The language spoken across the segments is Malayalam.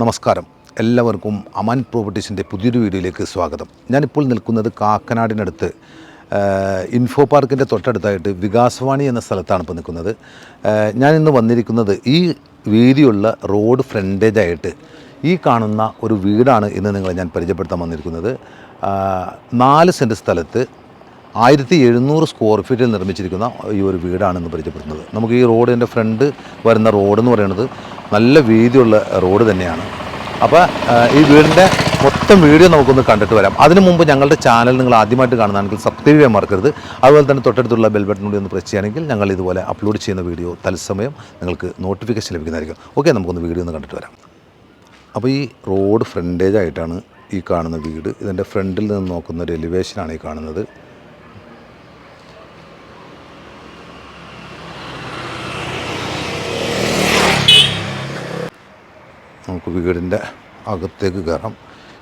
നമസ്കാരം. എല്ലാവർക്കും അമൻ പ്രോപ്പർട്ടീസിന്റെ പുതിയൊരു വീഡിയോയിലേക്ക് സ്വാഗതം. ഞാനിപ്പോൾ നിൽക്കുന്നത് കാക്കനാടിനടുത്ത് ഇൻഫോ പാർക്കിന്റെ തൊട്ടടുത്തായിട്ട് വികാസവാണി എന്ന സ്ഥലത്താണ് ഇപ്പോൾ നിൽക്കുന്നത്. ഞാനിന്ന് വന്നിരിക്കുന്നത് ഈ വീതിയുള്ള റോഡ് ഫ്രണ്ടേജ് ആയിട്ട് ഈ കാണുന്ന ഒരു വീടാണ് ഇന്ന് നിങ്ങളെ ഞാൻ പരിചയപ്പെടുത്താൻ വന്നിരിക്കുന്നത്. നാല് സെന്റ് സ്ഥലത്ത് ആയിരത്തി എഴുന്നൂറ് സ്ക്വയർ ഫീറ്റിൽ നിർമ്മിച്ചിരിക്കുന്ന ഈ ഒരു വീടാണെന്ന് പരിചയപ്പെടുന്നത്. നമുക്ക് ഈ റോഡിന്റെ ഫ്രണ്ട് വരുന്ന റോഡ് എന്ന് പറയുന്നത് നല്ല വീതിയുള്ള റോഡ് തന്നെയാണ്. അപ്പോൾ ഈ വീടിന്റെ മൊത്തം വീഡിയോ നമുക്കൊന്ന് കണ്ടിട്ട് വരാം. അതിനു മുമ്പ് ഞങ്ങളുടെ ചാനൽ നിങ്ങൾ ആദ്യമായിട്ട് കാണുന്നതാണെങ്കിൽ സബ്സ്ക്രൈബ് ചെയ്യാൻ മറക്കരുത്. അതുപോലെ തന്നെ തൊട്ടടുത്തുള്ള ബെൽ കൂടി ഒന്ന് പ്രസ് ചെയ്യുകയാണെങ്കിൽ ഞങ്ങൾ ഇതുപോലെ അപ്ലോഡ് ചെയ്യുന്ന വീഡിയോ തത്സമയം നിങ്ങൾക്ക് നോട്ടിഫിക്കേഷൻ ലഭിക്കുന്നതായിരിക്കും. ഓക്കെ നമുക്കൊന്ന് വീഡിയോ ഒന്ന് കണ്ടിട്ട് വരാം. അപ്പോൾ ഈ റോഡ് ഫ്രണ്ടേജായിട്ടാണ് ഈ കാണുന്ന വീട്. ഇതിന്റെ ഫ്രണ്ടിൽ നിന്ന് നോക്കുന്ന ഒരു എലിവേഷനാണ് ഈ കാണുന്നത് നമുക്ക് വീടിന്റെ അകത്തേക്ക് കയറാം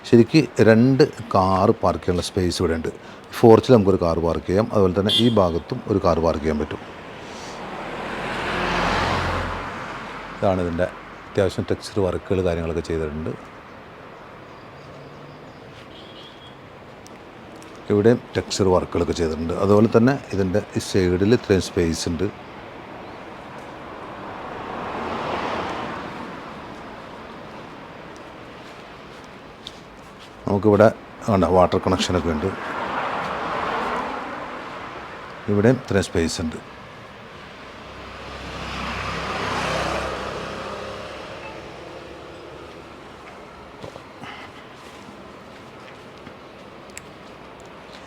ശരിക്ക് രണ്ട് കാറ് പാർക്ക് ചെയ്യാനുള്ള സ്പേസ് ഇവിടെ ഉണ്ട് ഫോർച്ചിൽ നമുക്കൊരു കാർ പാർക്ക് ചെയ്യാം. അതുപോലെ തന്നെ ഈ ഭാഗത്തും ഒരു കാർ പാർക്ക് ചെയ്യാൻ പറ്റും. ഇതാണ് ഇതിന്റെ അത്യാവശ്യം ടെക്സ്ചർ വർക്കുകൾ കാര്യങ്ങളൊക്കെ ചെയ്തിട്ടുണ്ട്. ഇവിടെയും ടെക്സ്ചർ വർക്കുകളൊക്കെ ചെയ്തിട്ടുണ്ട്. അതുപോലെ തന്നെ ഇതിന്റെ സൈഡിൽ ഇത്രയും സ്പേസ് ഉണ്ട്. നമുക്കിവിടെ വേണ്ട വാട്ടർ കണക്ഷനൊക്കെ ഉണ്ട്. ഇവിടെ ഇത്രയും സ്പേസ് ഉണ്ട്.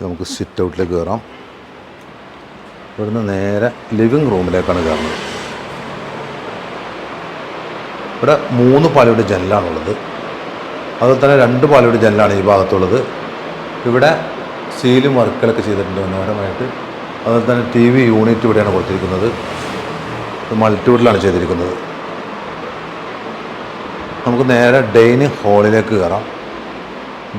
നമുക്ക് സിറ്റ് ഔട്ടിലേക്ക് കയറാം ഇവിടുന്ന് നേരെ ലിവിങ് റൂമിലേക്കാണ് കയറുന്നത് ഇവിടെ മൂന്ന് പാലയുടെ ജനലാണുള്ളത് അതുപോലെ തന്നെ രണ്ട് പാലയുടെ ജനലാണ് ഈ ഭാഗത്തുള്ളത്. ഇവിടെ സീലും വർക്കുകളൊക്കെ ചെയ്തിട്ടുണ്ട് മനോഹരമായിട്ട്. അതുപോലെ തന്നെ ടി വി യൂണിറ്റ് ഇവിടെയാണ് കൊടുത്തിരിക്കുന്നത്. ഇത് മൾട്ടിവുഡിലാണ് ചെയ്തിരിക്കുന്നത്. നമുക്ക് നേരെ ഡൈനിങ് ഹാളിലേക്ക് കയറാം.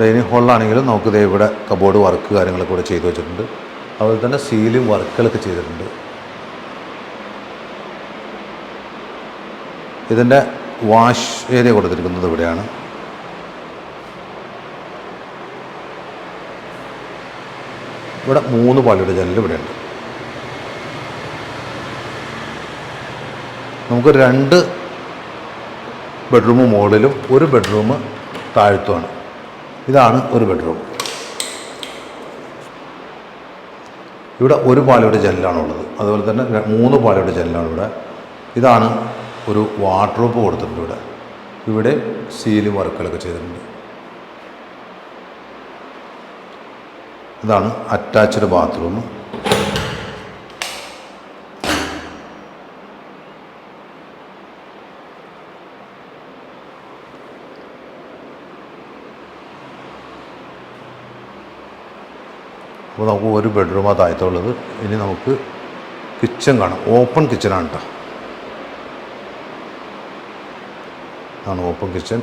ഡൈനിങ് ഹാളിലാണെങ്കിലും നമുക്ക് ഇവിടെ കബോർഡ് വർക്ക് കാര്യങ്ങളൊക്കെ ഇവിടെ ചെയ്തു വെച്ചിട്ടുണ്ട്. അതുപോലെ തന്നെ സീലും വർക്കുകളൊക്കെ ചെയ്തിട്ടുണ്ട്. ഇതിന്റെ വാഷ് ഏരിയ കൊടുത്തിരിക്കുന്നത് ഇവിടെയാണ്. ഇവിടെ മൂന്ന് പാളിയുടെ ജനൽ ഇവിടെയുണ്ട്. നമുക്ക് രണ്ട് ബെഡ്റൂം മുകളിലും ഒരു ബെഡ്റൂം താഴ്ത്തുമാണ്. ഇതാണ് ഒരു ബെഡ്റൂം. ഇവിടെ ഒരു പാളിയുടെ ജനലാണുള്ളത് അതുപോലെ തന്നെ മൂന്ന് പാളിയുടെ ജനലാണ് ഇവിടെ. ഇതാണ് ഒരു വാർഡ്രോപ്പ് കൊടുത്തിട്ടുണ്ട് ഇവിടെ. ഇവിടെ സീലിംഗ് വർക്കുകളൊക്കെ ചെയ്തിട്ടുണ്ട്. ഇതാണ് അറ്റാച്ച്ഡ് ബാത്റൂം അപ്പോൾ നമുക്ക് ഒരു ബെഡ്റൂമാണ് താഴത്തുള്ളത്. ഇനി നമുക്ക് കിച്ചൺ കാണാം. ഓപ്പൺ കിച്ചണാണ് കേട്ടോ ആണ് ഓപ്പൺ കിച്ചൺ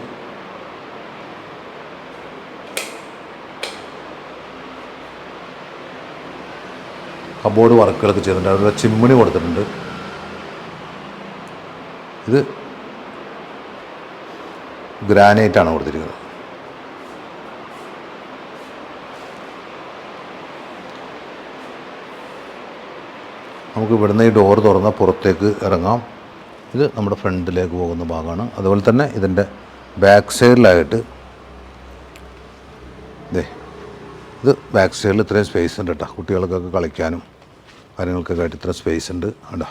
കബോർഡ് വർക്കുകളൊക്കെ ചെയ്തിട്ടുണ്ട്. അതുപോലെ ചിമ്മിണി കൊടുത്തിട്ടുണ്ട്. ഇത് ഗ്രാനൈറ്റ് ആണ് കൊടുത്തിരിക്കുന്നത്. നമുക്ക് ഇവിടുന്ന് ഈ ഡോർ തുറന്നാൽ പുറത്തേക്ക് ഇറങ്ങാം. ഇത് നമ്മുടെ ഫ്രണ്ടിലേക്ക് പോകുന്ന ഭാഗമാണ്. അതുപോലെ തന്നെ ഇതിന്റെ ബാക്ക് സൈഡിലായിട്ട് ദേ ഇത് ബാക്ക് സൈഡിൽ ഇത്രയും സ്പേസ് ഉണ്ട് കേട്ടോ. കുട്ടികൾക്കൊക്കെ കളിക്കാനും കാര്യങ്ങൾക്കൊക്കെ ആയിട്ട് ഇത്ര സ്പേസ് ഉണ്ട്. ആടാ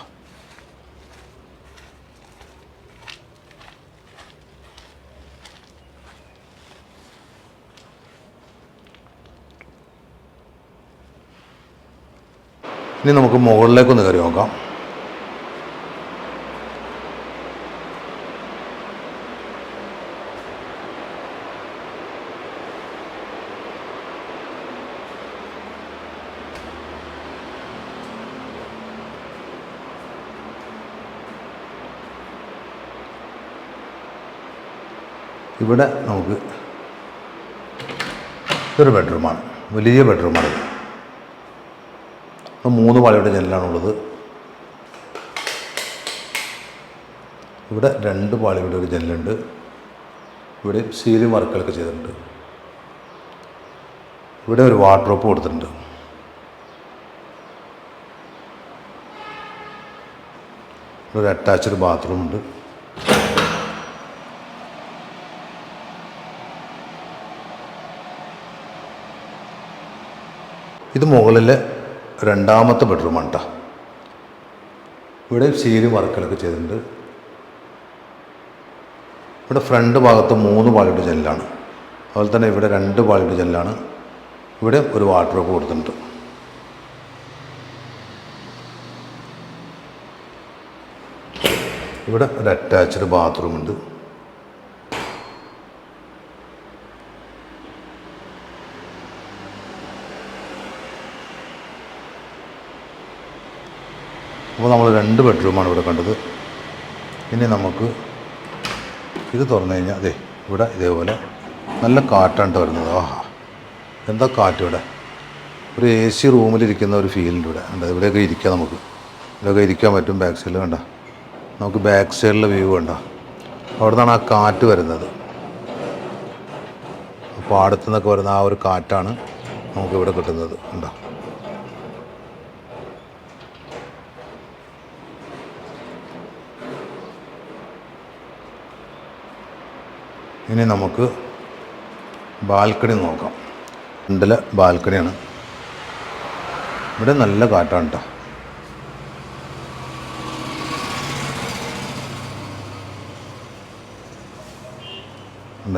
ഇനി നമുക്ക് മുകളിലേക്കൊന്ന് കയറി നോക്കാം. ഇവിടെ നമുക്ക് ഇതൊരു ബെഡ്റൂമാണ് വലിയ ബെഡ്റൂമാണ് മൂന്ന് പാളിയുടെ ജനലാണുള്ളത്. ഇവിടെ രണ്ട് പാളിയുടെ ഒരു ജനലുണ്ട്. ഇവിടെ സീലിംഗ് വർക്കുകളൊക്കെ ചെയ്തിട്ടുണ്ട്. ഇവിടെ ഒരു വാർഡ്രോപ്പ് കൊടുത്തിട്ടുണ്ട്. ഒരു അറ്റാച്ച്ഡ് ബാത്റൂം ഇത് മുകളിലെ രണ്ടാമത്തെ ബെഡ്റൂമാണ് കേട്ടോ ഇവിടെ സീലിംഗ് വർക്കുകളൊക്കെ ചെയ്തിട്ടുണ്ട്. ഇവിടെ ഫ്രണ്ട് ഭാഗത്ത് മൂന്ന് പാളിയുടെ ജനലാണ് അതുപോലെ തന്നെ ഇവിടെ രണ്ട് പാളിയുടെ ജനലാണ് ഇവിടെ ഒരു വാർഡ്രോബ് കൊടുത്തിട്ടുണ്ട്. ഇവിടെ ഒരു അറ്റാച്ച്ഡ് ബാത്റൂം അപ്പോൾ നമ്മൾ രണ്ട് ബെഡ്റൂമാണ് ഇവിടെ കണ്ടത്. ഇനി നമുക്ക് ഇത് തുറന്നു കഴിഞ്ഞാൽ അതെ ഇവിടെ ഇതേപോലെ നല്ല കാറ്റാണ് വരുന്നത്. ആഹാ. എന്താ കാറ്റ് ഇവിടെ? ഒരു എ സി റൂമിലിരിക്കുന്ന ഒരു ഫീലുണ്ട് ഇവിടെ. ഉണ്ട് ഇവിടെയൊക്കെ ഇരിക്കാം നമുക്ക്. ഇവിടെയൊക്കെ ഇരിക്കാൻ പറ്റും ബാക്ക് സൈഡിൽ കണ്ട? നമുക്ക് ബാക്ക് സൈഡിലെ വ്യൂ കണ്ട? അവിടെ നിന്നാണ് ആ കാറ്റ് വരുന്നത്. പാടത്തു നിന്നൊക്കെ വരുന്ന ആ ഒരു കാറ്റാണ് നമുക്കിവിടെ കിട്ടുന്നത്. ഉണ്ടോ ഇനി നമുക്ക് ബാൽക്കണി നോക്കാം. ഫ്രണ്ടിലെ ബാൽക്കണിയാണ്. ഇവിടെ നല്ല കാറ്റാണ് കേട്ടോ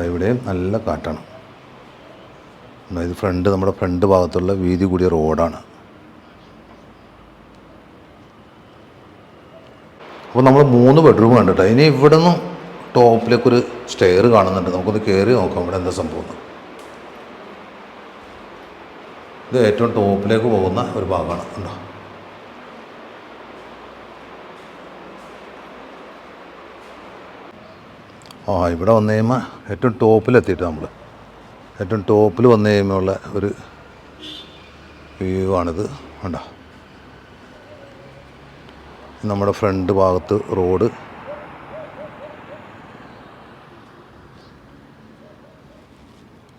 ഇവിടെയും നല്ല കാറ്റാണ്. ഇത് ഫ്രണ്ട് നമ്മുടെ ഫ്രണ്ട് ഭാഗത്തുള്ള വീതി കൂടിയ റോഡാണ്. അപ്പോൾ നമ്മൾ മൂന്ന് ബെഡ്റൂം കണ്ടിട്ടോ. ഇനി ഇവിടെ നിന്നും ടോപ്പിലേക്കൊരു സ്റ്റെയർ കാണുന്നുണ്ട്. നമുക്കൊന്ന് കയറി നോക്കാം ഇവിടെ എന്താ സംഭവം. ഇത് ഏറ്റവും ടോപ്പിലേക്ക് പോകുന്ന ഒരു ഭാഗമാണ്. ഉണ്ടോ ആ ഇവിടെ വന്നു കഴിയുമ്പോൾ ഏറ്റവും ടോപ്പിലെത്തിയിട്ട് നമ്മൾ ഏറ്റവും ടോപ്പിൽ വന്നു കഴിയുമ്പോൾ ഉള്ള ഒരു വ്യൂ ആണിത്. കണ്ടോ? നമ്മുടെ ഫ്രണ്ട് ഭാഗത്ത് റോഡ്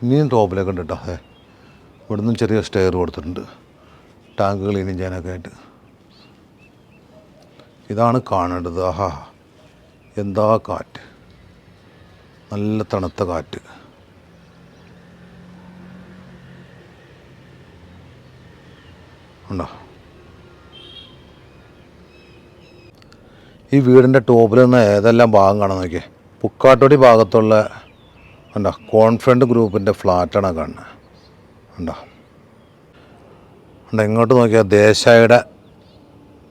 ഇനിയും ടോപ്പിലേക്ക് ഉണ്ട് കേട്ടോ. ഏ ഇവിടെ നിന്നും ചെറിയ സ്റ്റെയർ കൊടുത്തിട്ടുണ്ട്. ടാങ്ക് ക്ലീനിങ് ചെയ്യാനൊക്കെ ആയിട്ട് ഇതാണ് കാണേണ്ടത്. ആഹാ എന്താ കാറ്റ്? നല്ല തണുത്ത കാറ്റ്. ഉണ്ടോ? ഈ വീടിന്റെ ടോപ്പിൽ നിന്ന് ഏതെല്ലാം ഭാഗം കാണാൻ നോക്കിയേ? പുക്കാട്ടൊടി ഭാഗത്തുള്ള ഉണ്ടോ കോൺഫ്രണ്ട് ഗ്രൂപ്പിന്റെ ഫ്ലാറ്റാണ് കാണുന്നത്. ഉണ്ടോ ഉണ്ടോ ഇങ്ങോട്ട് നോക്കിയാൽ ദേശായിയുടെ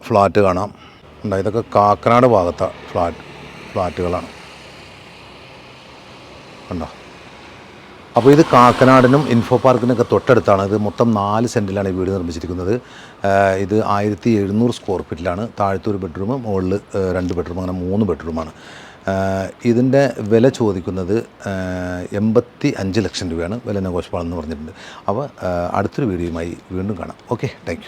ഫ്ലാറ്റ് കാണാം. ഉണ്ടോ ഇതൊക്കെ കാക്കനാട് ഭാഗത്തെ ഫ്ലാറ്റ് ഫ്ലാറ്റുകളാണ്. ഉണ്ടോ അപ്പോൾ ഇത് കാക്കനാടിനും ഇൻഫോ പാർക്കിനൊക്കെ തൊട്ടടുത്താണ്. ഇത് മൊത്തം നാല് സെന്റിലാണ് ഈ വീട് നിർമ്മിച്ചിരിക്കുന്നത്. ഇത് ആയിരത്തി എഴുന്നൂറ് സ്ക്വയർ ഫീറ്റിലാണ് താഴത്തെ ഒരു ബെഡ്റൂം മുകളിൽ രണ്ട് ബെഡ്റൂം അങ്ങനെ മൂന്ന് ബെഡ്റൂമാണ് ഇതിന്റെ വില ചോദിക്കുന്നത് എൺപത്തി അഞ്ച് ലക്ഷം രൂപയാണ് വില നെഗോഷ്യബിൾ എന്ന് പറഞ്ഞിട്ടുണ്ട്. അപ്പോൾ അടുത്തൊരു വീഡിയോയുമായി വീണ്ടും കാണാം. Okay thank